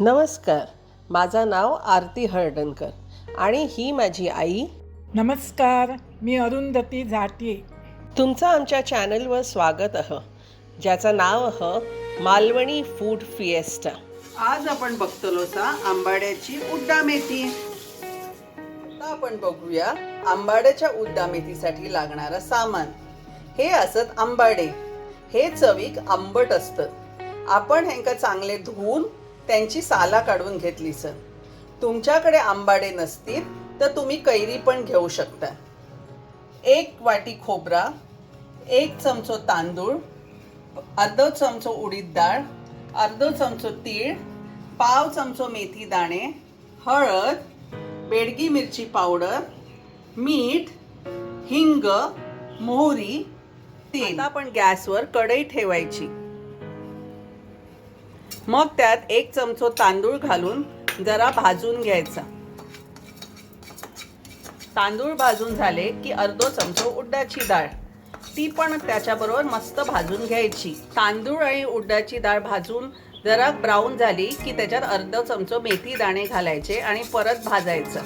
नमस्कार. माझं नाव आरती हळदणकर आणि ही माझी आई. नमस्कार मी अरुंधती झाटे. तुमचं आमच्या चॅनलवर स्वागत आहे ज्याचं नाव आहे मालवणी फूड फिएस्टा. आज आपण बघतलो सा आंबाड्याची उड्डा मेथी. आता आपण बघूया आंबाड्याच्या उड्डा मेथीसाठी लागणारं सामान. हे असत आंबाडे. हे चवीक आंबट असतं. आपण ह्यांका चांगले धुवून त्यांची साला काढून घेतली सर. तुमच्याकडे आंबाडे नसतील तर तुम्ही कैरी पण घेऊ शकता. एक वाटी खोबरा एक चमचो तांदूळ अर्धो चमचो उडीद डाळ अर्धो चमचो तीळ पाव चमचो मेथी दाणे हळद बेडगी मिरची पावडर मीठ हिंग मोहरी तेल. आपण गॅसवर कढई ठेवायची. मग त्यात एक चमचो तांदूळ घालून जरा भाजून घ्यायचा. तांदूळ भाजून झाले की अर्धो चमचो उड्डाची डाळ. ती पण त्याच्याबरोबर मस्त भाजून घ्यायची. तांदूळ आणि उड्डाची डाळ भाजून जरा ब्राऊन झाली की त्याच्यात अर्ध चमचो मेथी दाणे घालायचे आणि परत भाजायचं.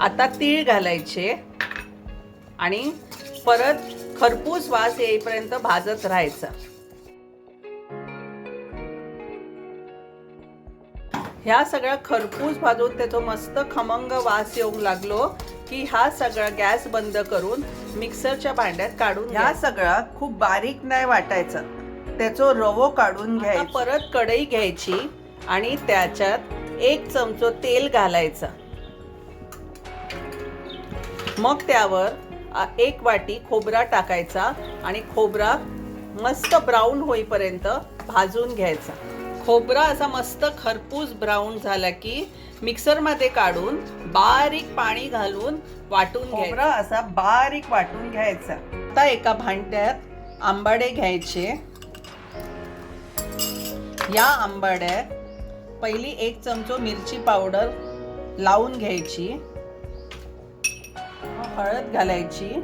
आता तीळ घालायचे आणि परत खरपूस वास येईपर्यंत भाजत राहायचं. ह्या सगळ्या खरपूस भाजून त्याचा मस्त खमंग वास येऊ लागलो की हा सगळा गॅस बंद करून मिक्सरच्या भांड्यात काढून ह्या सगळा खूप बारीक नाही वाटायचा. त्याचो रवो काढून घ्यायचा. परत कढई घ्यायची आणि त्याच्यात एक चमचो तेल घालायचा. मग त्यावर एक वाटी खोबरा टाकायचा आणि खोबरा मस्त ब्राऊन होईपर्यंत भाजून घ्यायचा. खोबरा असा मस्त खरपूस ब्राऊन झाला की मिक्सरमध्ये काढून बारीक पाणी घालून वाटून खोबरा असा बारीक वाटून घ्यायचा. आता एका भांड्यात आंबाडे घ्यायचे. या आंबाड्यात पहिली एक चमचो मिरची पावडर लावून घ्यायची. हळद घालायची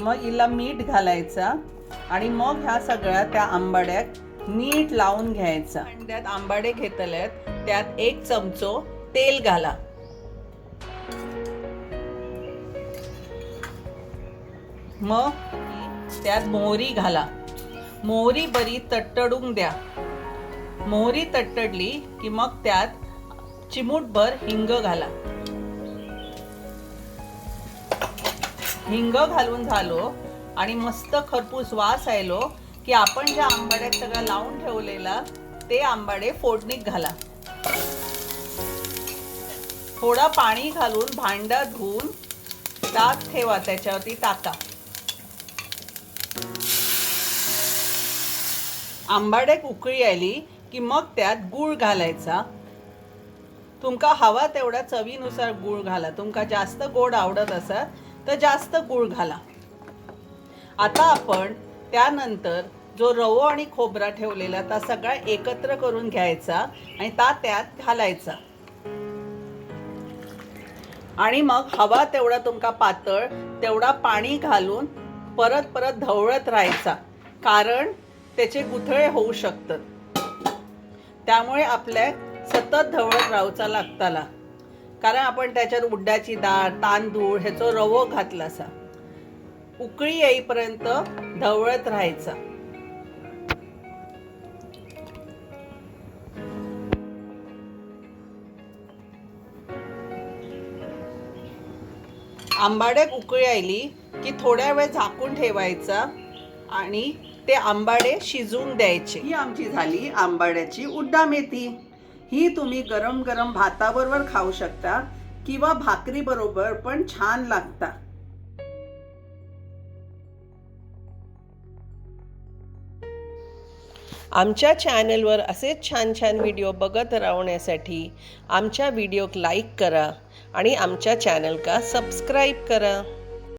मग हिला मीठ घालायचा आणि मग ह्या सगळ्या त्या आंबाड्यात नीट लावून घ्यायचा. त्यात आंबाडे घेतल्यात त्यात एक चमचो तेल घाला. मग त्यात मोहरी घाला. मोहरी बरी तट्टडून द्या. मोहरी तट्टडली की मग त्यात चिमूटभर हिंग घाला. हिंग घालून झालो आणि मस्त खरपूस वास आयलो की आपण ज्या आंबाड्यात सगळं लावून ठेवलेला ते आंबाडे फोडणीत घाला. थोडा पाणी घालून भांडा धुवून ताक ठेवा त्याच्यावरती टाका. आंबाडे उकळी आली की मग त्यात गूळ घालायचा. तुमका हवा तेवढा चवीनुसार गूळ घाला. तुमका जास्त गोड आवडत असत तर जास्त गूळ घाला. आता आपण त्यानंतर जो रवो आणि खोबरा ठेवलेला ता सगळा एकत्र करून घ्यायचा आणि ता त्यात घालायचा. आणि मग हवा तेवढा तुमका पातळ तेवढा पाणी घालून परत परत धवळत राहायचा. कारण त्याचे गुथळे होऊ शकतात. त्यामुळे आपल्या सतत धवळत राहूचा लागताला. कारण आपण त्याच्यात उड्डाची डाळ तांदूळ ह्याचो रवो घातला असा उकळी येईपर्यंत ढवळत राहायचा. आंबाड्यात उकळी आली की थोड्या वेळ झाकून ठेवायचा आणि ते आंबाडे शिजवून द्यायचे. ही आमची झाली आंबाड्याची उड्डा मेथी ही तुम्ही गरम गरम भाताबरोबर खाऊ शकता किंवा भाकरी बरोबर पण छान लागता. आमच्या चॅनलवर असेच छान छान व्हिडिओ बघत राहण्यासाठी आमच्या व्हिडिओक लाईक करा आणि आमच्या चॅनल का सबस्क्राईब करा.